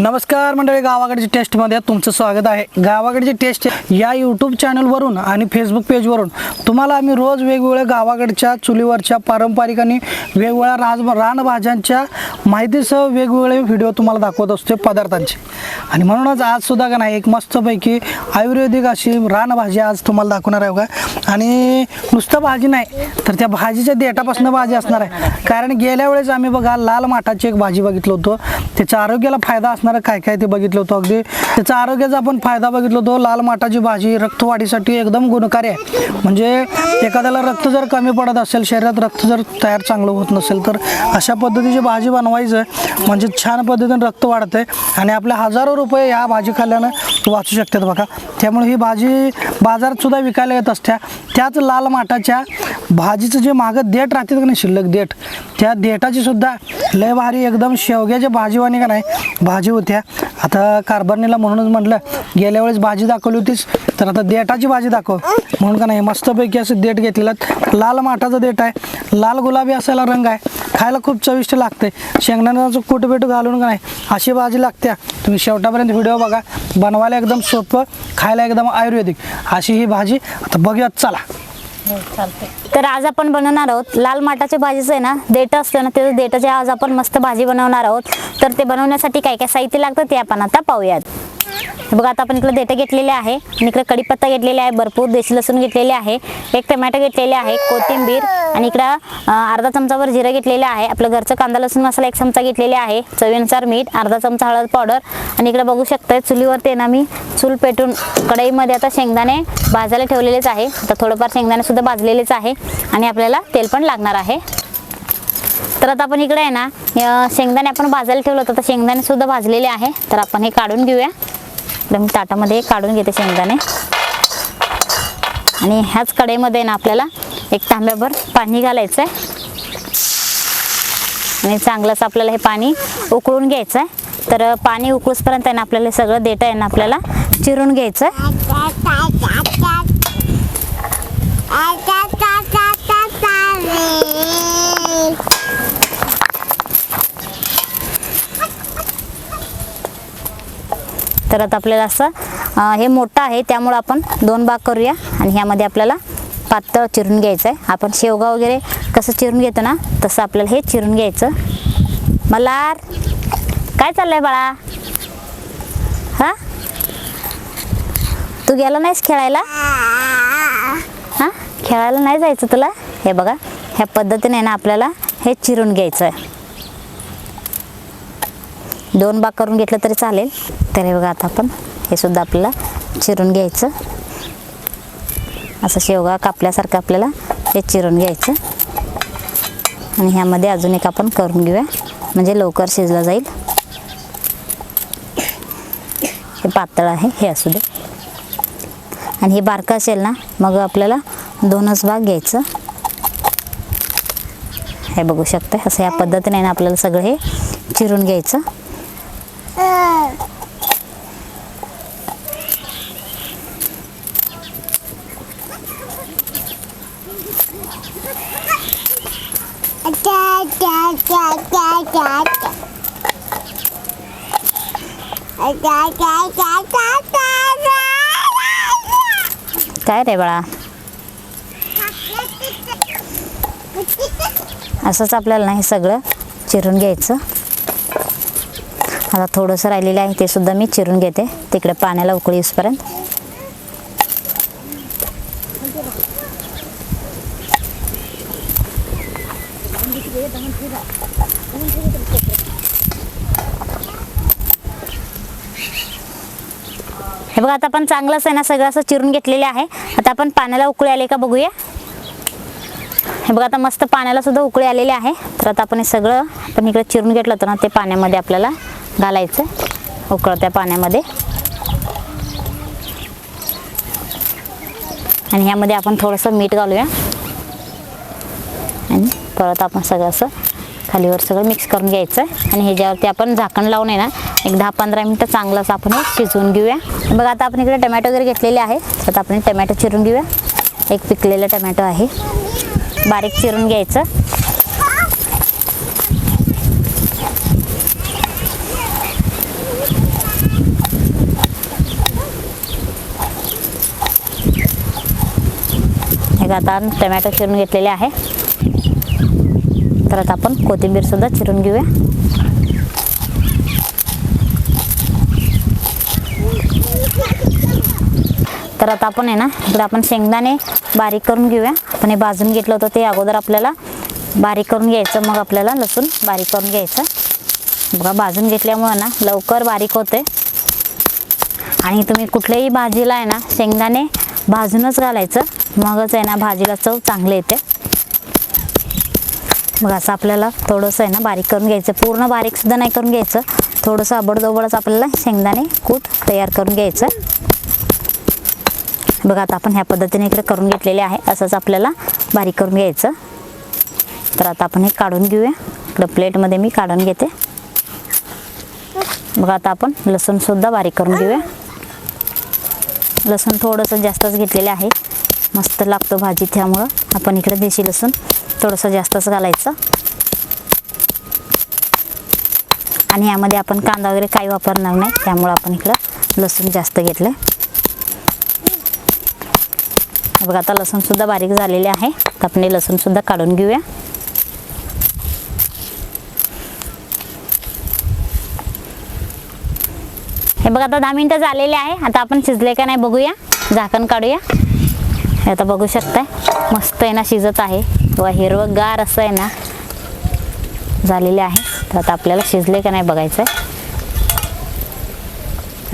नमस्कार मंडळी गावाकडची टेस्टमध्ये तुमचं स्वागत आहे. गावाकडची टेस्ट या यूट्यूब चॅनलवरून आणि फेसबुक पेजवरून तुम्हाला आम्ही रोज वेगवेगळ्या गावाकडच्या चुलीवरच्या पारंपरिक आणि वेगवेगळ्या राज रानभाज्यांच्या माहितीसह वेगवेगळे व्हिडिओ तुम्हाला दाखवत असतो पदार्थांचे. आणि म्हणूनच आज सुद्धा का नाही एक मस्तपैकी आयुर्वेदिक अशी रानभाजी आज तुम्हाला दाखवणार आहे बघा. आणि नुसतं भाजी नाही तर त्या भाजीच्या देठापासून भाजी असणार आहे. कारण गेल्या वेळेस आम्ही बघा लाल माठाची एक भाजी बघितलं होतं. त्याच्या आरोग्याला फायदा असणारं काय काय ते बघितलं होतं अगदी. त्याचा आरोग्याचा आपण फायदा बघितलो होतो. लाल माठाची भाजी रक्तवाढीसाठी एकदम गुणकारी आहे. म्हणजे एखाद्याला रक्त जर कमी पडत असेल शरीरात रक्त जर तयार चांगलं होत नसेल तर अशा पद्धतीची भाजी बनवायचं म्हणजे छान पद्धतीने रक्त वाढते आणि आपल्या हजारो रुपये ह्या भाजी खाल्ल्यानं वाचू शकतात बघा. त्यामुळे ही भाजी बाजारात सुद्धा विकायला येत असत्या. त्याच लाल माठाच्या भाजीचं जे मागं देठ राहते का नाही शिल्लक देठ त्या देठाची सुद्धा लय भारी एकदम शेवग्याच्या भाजीवाणी का नाही भाजी होत्या. आता कारभारणीला म्हणूनच म्हटलं गेल्या वेळेस भाजी दाखवली होतीस तर आता देठाची भाजी दाखव. म्हणून का नाही मस्तपैकी असं देठ घेतलेलं लाल माठाचं देठ आहे. लाल गुलाबी असायला रंग आहे. खायला खूप चविष्ट लागते शेंगदाण्याचं कूट बिट घालून का नाही अशी भाजी लागते तुम्ही शेवटापर्यंत व्हिडिओ बघा. बनवायला एकदम सोपं खायला एकदम आयुर्वेदिक. अशी ही भाजी आता बघूयात चला. हो, तर आज आपण बनवणार आहोत. लाल माटाच्या भाजीचं आहे ना देठं असतं ना त्याचं देठाची आज आपण मस्त भाजी बनवणार आहोत. तर ते बनवण्यासाठी काय काय साहित्य लागतं ते आपण आता पाहूयात. बघा आता आपण इकडे देठं घेतलेले आहे. आणि इकडे कढीपत्ता घेतलेला आहे भरपूर देशी लसूण घेतलेले आहे. एक टमॅटो घेतलेले आहे कोथिंबीर. आणि इकडं अर्धा चमचावर जिरं घेतलेलं आहे. आपलं घरचं कांदा लसूण मसाला एक चमचा घेतलेले आहे. चवीनुसार मीठ अर्धा चमचा हळद पावडर. आणि इकडे बघू शकताय चुलीवरती ते ना मी चूल पेटून कढईमध्ये आता शेंगदाणे भाजायला ठेवलेलेच आहे. आता थोडंफार शेंगदाणे सुद्धा भाजलेलेच आहे. आणि आपल्याला तेल पण लागणार आहे. तर आता आपण इकडे आहे ना शेंगदाणे आपण भाजायला ठेवलं होतं. तर शेंगदाणे सुद्धा भाजलेले आहे. तर आपण हे काढून घेऊया. इकडे मी ताटामध्ये काढून घेते शेंगदाणे आणि ह्याच कढईमध्ये ना आपल्याला एक तांब्याभर पाणी घालायचं आहे आणि चांगलंच आपल्याला हे पाणी उकळून घ्यायचं आहे तर पाणी उकळूसपर्यंत आहे ना आपल्याला सगळं देठं आहे ना आपल्याला चिरून घ्यायचं आहे तर आता आपल्याला असं हे मोठं आहे त्यामुळं आपण दोन भाग करूया आणि ह्यामध्ये आपल्याला पातळ चिरून घ्यायचं आहे आपण शेवगा वगैरे कसं चिरून घेतो ना तसं आपल्याला हे चिरून घ्यायचं. मल्हार काय चाललंय बाळा? हा? तू गेला नाहीस खेळायला? हा? खेळायला नाही जायचं तुला? हे बघा ह्या पद्धतीने ना आपल्याला हे चिरून घ्यायचं आहे दोन भाग करून घेतलं तरी चालेल. तर हे बघा आता आपण हे सुद्धा आपल्याला चिरून घ्यायचं. असं शेवगा कापल्यासारखं आपल्याला हे चिरून घ्यायचं. आणि ह्यामध्ये अजून एक आपण करून घेऊया. म्हणजे लवकर शिजलं जाईल. हे पातळ आहे हे असू दे. आणि हे बारकं असेल ना मग आपल्याला दोनच भाग घ्यायचं. हे बघू शकता असं या पद्धतीने ना आपल्याला सगळं हे चिरून घ्यायचं. काय रे बाळा? असंच आपल्याला नाही सगळं चिरून घ्यायचं. आता थोडंसं राहिलेलं आहे ते सुद्धा मी चिरून घेते. तिकडे पाण्याला उकळी येईपर्यंत. बघा आता आपण चांगलंच आहे ना सगळं असं चिरून घेतलेले आहे. आता आपण पाण्याला उकळी आले का बघूया. हे बघा आता मस्त पाण्याला सुद्धा उकळी आलेली आहे. तर आता आपण हे सगळं आपण इकडे चिरून घेतलं होतं ना ते पाण्यामध्ये आपल्याला घालायचं उकळत्या पाण्यामध्ये. आणि ह्यामध्ये आपण थोडंसं मीठ घालूया. आणि परत आपण सगळं असं खालीवर सगळं मिक्स करून घ्यायचं आणि ह्याच्यावरती आपण झाकण लावून आहे ना एक दहा पंधरा मिनटं चांगलंच आपण शिजवून घेऊया. बघ आता आपण इकडे टमॅटो वगैरे घेतलेले आहे तर आपण टमॅटो चिरून घेऊया. एक पिकलेलं टमॅटो आहे. बारीक चिरून घ्यायचं. एक आता टमॅटो चिरून घेतलेले आहे. तर आपण कोथिंबीर सुद्धा चिरून घेऊया. तर आता आपण आहे ना इकडे आपण शेंगदाणे बारीक करून घेऊया. आपण हे भाजून घेतलं होतं ते अगोदर आपल्याला बारीक करून घ्यायचं मग आपल्याला लसूण बारीक करून घ्यायचं. बघा भाजून घेतल्यामुळं ना लवकर बारीक होते आणि तुम्ही कुठल्याही भाजीला आहे ना शेंगदाणे भाजूनच घालायचं. मगच आहे ना भाजीला चव चांगली येते. मग असं आपल्याला थोडंसं आहे ना बारीक करून घ्यायचं. पूर्ण बारीकसुद्धा नाही करून घ्यायचं. थोडंसं अबडदोबडच आपल्याला शेंगदाणे कूट तयार करून घ्यायचं. बघा आता आपण ह्या पद्धतीने इकडे करून घेतलेले आहे. असंच आपल्याला बारीक करून घ्यायचं. तर आता आपण हे काढून घेऊया. इकडं प्लेटमध्ये मी काढून घेते. बघा आता आपण लसूणसुद्धा बारीक करून घेऊया. लसूण थोडंसं जास्तच घेतलेले आहे. मस्त लागतो भाजी त्यामुळं आपण इकडे देशी लसूण थोडंसं जास्तच घालायचं. आणि यामध्ये आपण कांदा वगैरे काही वापरणार नाही त्यामुळं आपण इकडं लसूण जास्त घेतलं बघा आता लसूणसुद्धा बारीक झालेले आहे तर आपण हे लसूणसुद्धा काढून घेऊया. हे बघा आता दहा मिनटं झालेले आहे आता आपण शिजले का नाही बघूया झाकण काढूया. हे आता बघू शकताय. मस्त आहे ना शिजत आहे. किंवा हिरवंगार असं आहे ना झालेले आहे. तर आता आपल्याला शिजले का नाही बघायचं आहे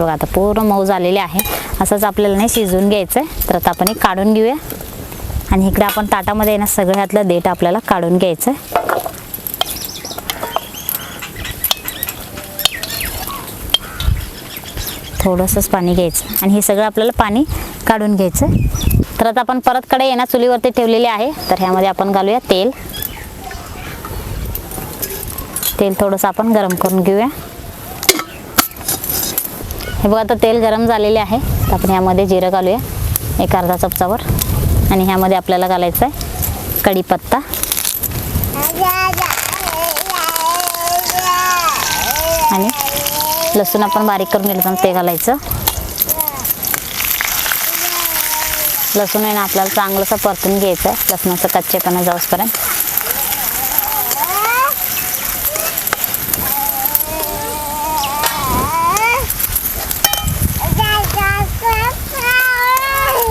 बघा आता पूर्ण मऊ झालेले आहे. असंच आपल्याला नाही शिजवून घ्यायचं आहे तर आता आपण हे काढून घेऊया. आणि इकडे आपण ताटामध्ये आहे ना सगळ्यातलं देठ आपल्याला काढून घ्यायचं आहे थोडंसंच पाणी घ्यायचं. आणि हे सगळं आपल्याला पाणी काढून घ्यायचं तर आता आपण परत कडे येणार चुलीवरती ठेवलेले आहे. तर ह्यामध्ये आपण घालूया तेल. तेल थोडंसं आपण गरम करून घेऊया. हे बघा आता तेल गरम झालेले आहे. तर आपण ह्यामध्ये जिरं घालूया एक अर्धा चमचावर. आणि ह्यामध्ये आपल्याला घालायचं आहे कढीपत्ता. आणि लसूण आपण बारीक करून घेतलं ते घालायचं. लसूण आहे ना आपल्याला चांगलंसं परतून घ्यायचं आहे लसणाचं कच्चेपणा जाऊसपर्यंत.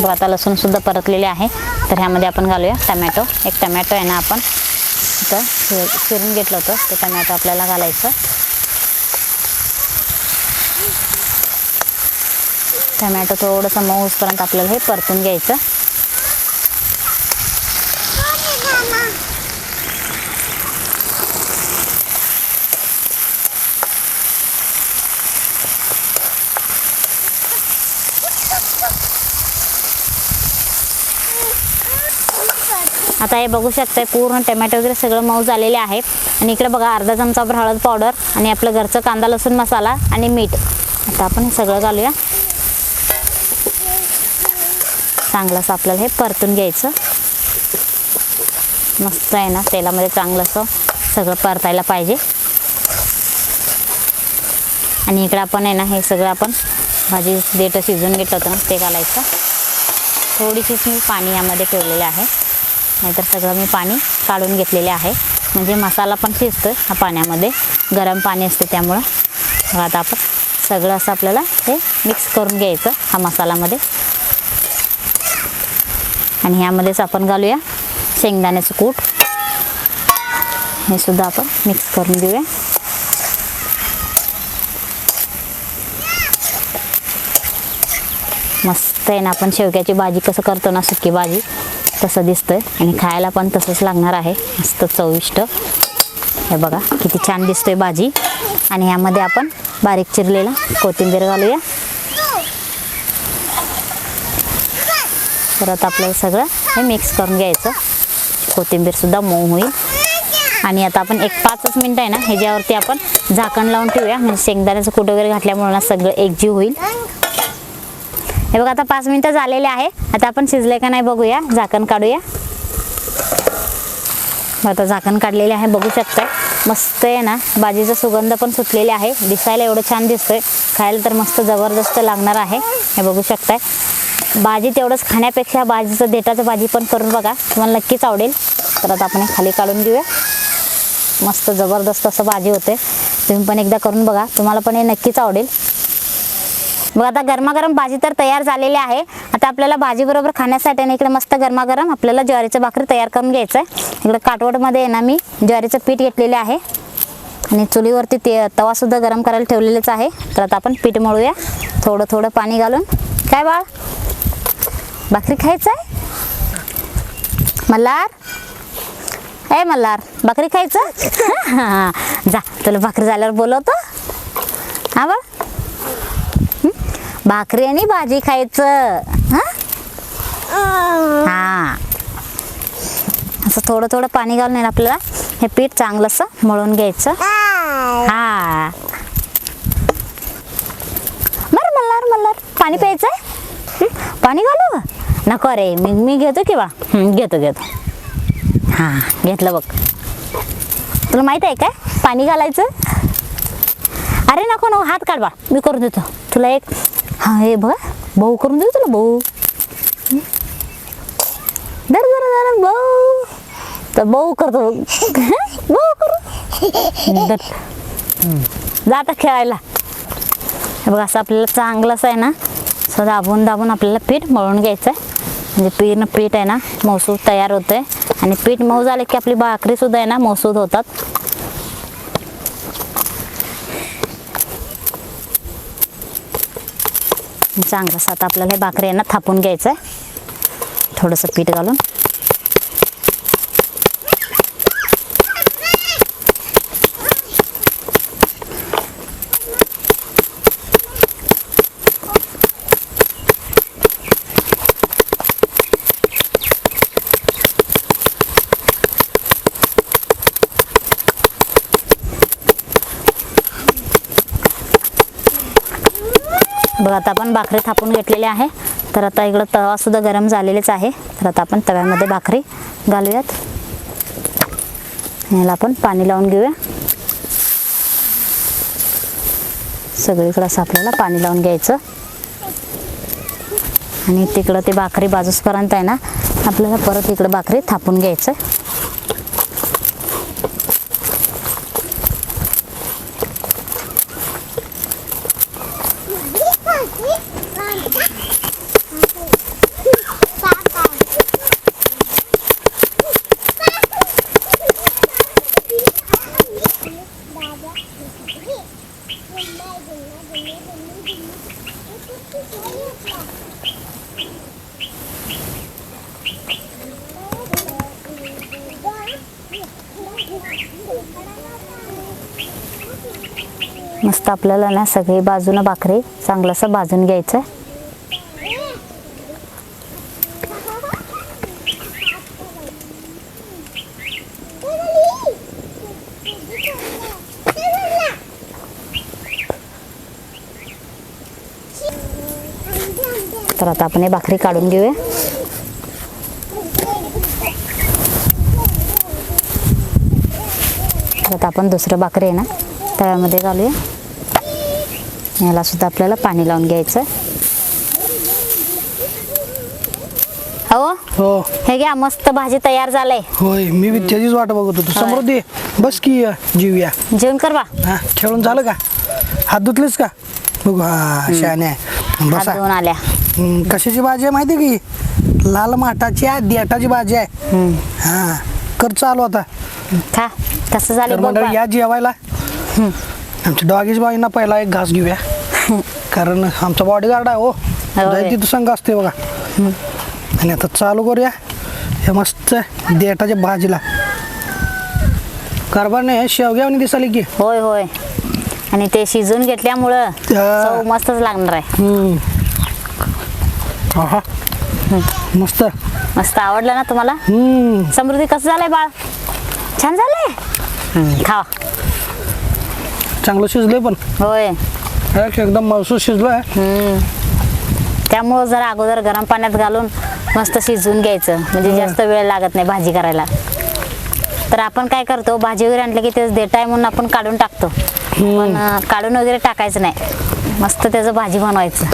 बघा आता लसूण सुद्धा परतलेले आहे. तर ह्यामध्ये आपण घालूया टमॅटो. एक टमॅटो आहे ना आपण इथं फिरून चिरून घेतलं होतं. ते टमॅटो आपल्याला घालायचं. टमॅटो थोडंसं मऊ आपल्याला हे परतून घ्यायचं. आता हे बघू शकताय पूर्ण टमॅटो वगैरे सगळं मऊ झालेले आहे आणि इकडे बघा अर्धा चमचा हळद पावडर आणि आपलं घरचं कांदा लसूण मसाला आणि मीठ. आता आपण हे सगळं घालूया. चांगलंसं आपल्याला हे परतून घ्यायचं. मस्त आहे ना तेलामध्ये चांगलं असं सगळं परतायला पाहिजे. आणि इकडं आपण आहे ना हे सगळं आपण भाजी देठं शिजून घेतलं होतं ना ते घालायचं. थोडीशीच मी पाणी यामध्ये ठेवलेलं आहे. नाहीतर सगळं मी पाणी काढून घेतलेले आहे. म्हणजे मसाला पण शिजतो हा पाण्यामध्ये. गरम पाणी असते त्यामुळं. आता आपण सगळं असं आपल्याला हे मिक्स करून घ्यायचं हा मसाल्यामध्ये आणि ह्यामध्येच आपण घालूया शेंगदाण्याचं कूट. हे सुद्धा आपण मिक्स करून घेऊया. मस्त आहे ना आपण शेवग्याची भाजी कसं करतो ना सुकी भाजी तसं दिसतंय. आणि खायला पण तसंच लागणार आहे. मस्त चविष्ट. हे बघा किती छान दिसतोय भाजी. आणि ह्यामध्ये आपण बारीक चिरलेला कोथिंबीर घालूया. परत आपल्याला सगळं हे मिक्स करून घ्यायचं. कोथिंबीरसुद्धा मऊ होईल. आणि आता आपण एक पाचच मिनटं आहे ना ह्याच्यावरती आपण झाकण लावून ठेवूया. म्हणजे शेंगदाण्याचं कूट वगैरे घातल्यामुळे ना सगळं एकजीव होईल. हे बघा आता पाच मिनटं झालेले आहे. आता आपण शिजले का नाही बघूया. झाकण काढूया. आता झाकण काढलेले आहे बघू शकताय. मस्त आहे ना भाजीचा सुगंध पण सुटलेले आहे. दिसायला एवढं छान दिसतोय. खायला तर मस्त जबरदस्त लागणार आहे. हे बघू शकताय. भाजी तेवढंच खाण्यापेक्षा भाजीचं देठाचं भाजी पण करून बघा. तुम्हाला नक्कीच आवडेल. तर आता आपण खाली काढून घेऊया. मस्त जबरदस्त असं भाजी होते. तुम्ही पण एकदा करून बघा. तुम्हाला पण हे नक्कीच आवडेल. बघा आता गरमागरम भाजी तर तयार झालेली आहे. आता आपल्याला भाजीबरोबर खाण्यासाठी आणि इकडे मस्त गरमागरम आपल्याला ज्वारीचं भाकरी तयार करून घ्यायचं आहे इकडे काटवडमध्ये आहे ना मी ज्वारीचं पीठ घेतलेले आहे. आणि चुलीवरती ते तवासुद्धा गरम करायला ठेवलेलेच आहे. तर आता आपण पीठ मळूया. थोडं थोडं पाणी घालून. काय बाळ? भाकरी खायचं आहे? मल्हार? ए मल्हार भाकरी खायचं? हां जा तुला भाकरी झाल्यावर बोलवतो. हा बा. भाकरी आणि भाजी खायचं. हां? हां. असं थोडं थोडं पाणी घालून आहे ना आपल्याला हे पीठ चांगलंसं मळून घ्यायचं. हा. बरं मल्हार मल्हार पाणी प्यायचं आहे? पाणी घालू? नको रे मी मी घेतो की बा? घेतो घेतो. हां घेतलं बघ. तुला माहीत आहे काय? पाणी घालायचं? अरे नको नको हात काढ बा. मी करून देतो. तुला एक हां हे बघा भाऊ करून देऊ तुला भाऊ दर जरा जरा भाऊ तर भाऊ करतो. भाऊ करू. दर जाता खेळायला. बघ असं आपल्याला चांगलंच आहे ना? असं दाबून दाबून आपल्याला पीठ मळून घ्यायचं आहे म्हणजे पीठ पीठ आहे ना मौसूद तयार होतं आहे आणि पीठ मऊ झालं की आपली भाकरीसुद्धा आहे ना मौसूद होतात. चांगलं असं आता आपल्याला हे भाकरी आहे ना थापून घ्यायचं आहे थोडंसं पीठ घालून. बघा आता आपण भाकरी थापून घेतलेली आहे. तर आता इकडं तवासुद्धा गरम झालेलेच आहे. तर आता आपण तव्यामध्ये भाकरी घालूयात. याला आपण पाणी लावून घेऊया. सगळीकडं असं आपल्याला पाणी लावून घ्यायचं. आणि तिकडं ते भाकरी बाजूसपर्यंत आहे ना आपल्याला परत इकडं भाकरी थापून घ्यायचं मस्त आपल्याला ना सगळी बाजूनं भाकरी चांगलं असं भाजून घ्यायचं तर आता आपण हे भाकरी काढून घेऊया. तर आता आपण दुसरं भाकरी आहे ना तव्यामध्ये घालूया. याला सुद्धा आपल्याला पाणी लावून घ्यायचं हो? हो. हे घ्या मस्त भाजी तयार झालंय. होय मी बी त्याचीच वाट बघत होतो. समृद्धी बस की जीवया जेवण कर बा. हा खेळून झालं का? हात धुतलेस का? बघू हा शाने बसा. आल्या. हम्म, कशाची भाजी आहे माहिती आहे की? लाल माठाची आहे देठाची भाजी आहे. हा कर चालू आता. खा कसं तर झालं बघ मंडळी बा. या जेवायला. आमच्या डॉगीज बाईंना पहिला एक घास घेऊया. कारण आमचा बॉडीगार्ड आहे हो. तिथं संघ असते बघा. आणि आता चालू करूया. हे मस्त देठाच्या भाजीला. कारभारने शेवग्यावणी दिसाली की. होय होय. आणि ते शिजून घेतल्यामुळं त्या- चव मस्तच लागणार आहे. हम्म. मस्त. मस्त आवडलं ना तुम्हाला? हम्म. समृद्धी कसं झालंय बाळ? छान झालंय? खावा. चांगलं शिजलंय पण. होय. एक एकदम महसूस शिजलोय. त्यामुळं जरा अगोदर गरम पाण्यात घालून मस्त शिजवून घ्यायचं. म्हणजे. जास्त वेळ लागत नाही भाजी करायला. तर आपण काय करतो भाजी वगैरे आणलं की तेच देठ आहे म्हणून आपण काढून टाकतो. पण काढून वगैरे टाकायचं नाही. मस्त त्याचं भाजी बनवायचं.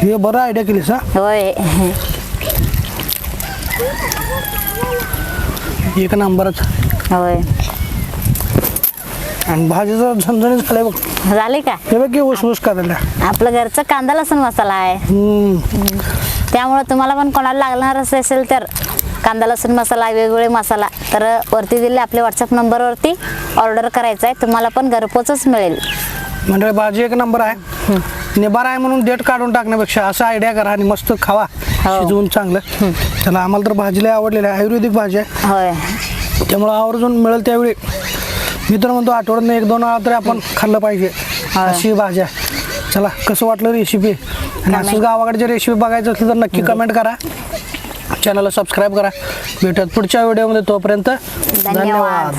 हे बरं आयडिया केलीस हा होय. एक नंबरच. होय. आणि भाजीचं झणझणीत झालंय बघ. झाले का? हे बघ की ऊस काढल्या आपलं घरचं कांदा लसूण मसाला आहे. हम्म. त्यामुळे तुम्हाला पण कोणाला लागणार असेल तर कांदा लसूण मसाला वेगवेगळे मसाला तर वरती दिले आपल्या व्हॉट्सअप नंबरवरती. ऑर्डर करायचं आहे तुम्हाला पण घरपोचच मिळेल. म्हणजे भाजी एक नंबर आहे. निबार आहे म्हणून डेट काढून टाकण्यापेक्षा असं आयडिया करा आणि मस्त खावा. हो. शिजवून चांगलं. त्याला आम्हाला तर भाजीला आवडलेली आहे. आयुर्वेदिक भाजी आहे. होय. त्यामुळं आवर्जून मिळेल त्यावेळी. मी तर म्हणतो आठवड्यात एक दोन वेळा तरी आपण खाल्लं पाहिजे. अशी भाजी आहे. चला कसं वाटलं रेसिपी आणि असं गावाकडची रेसिपी बघायचं असलं तर नक्की कमेंट करा. चॅनलला सबस्क्राईब करा. भेटत पुढच्या व्हिडिओमध्ये तोपर्यंत. धन्यवाद.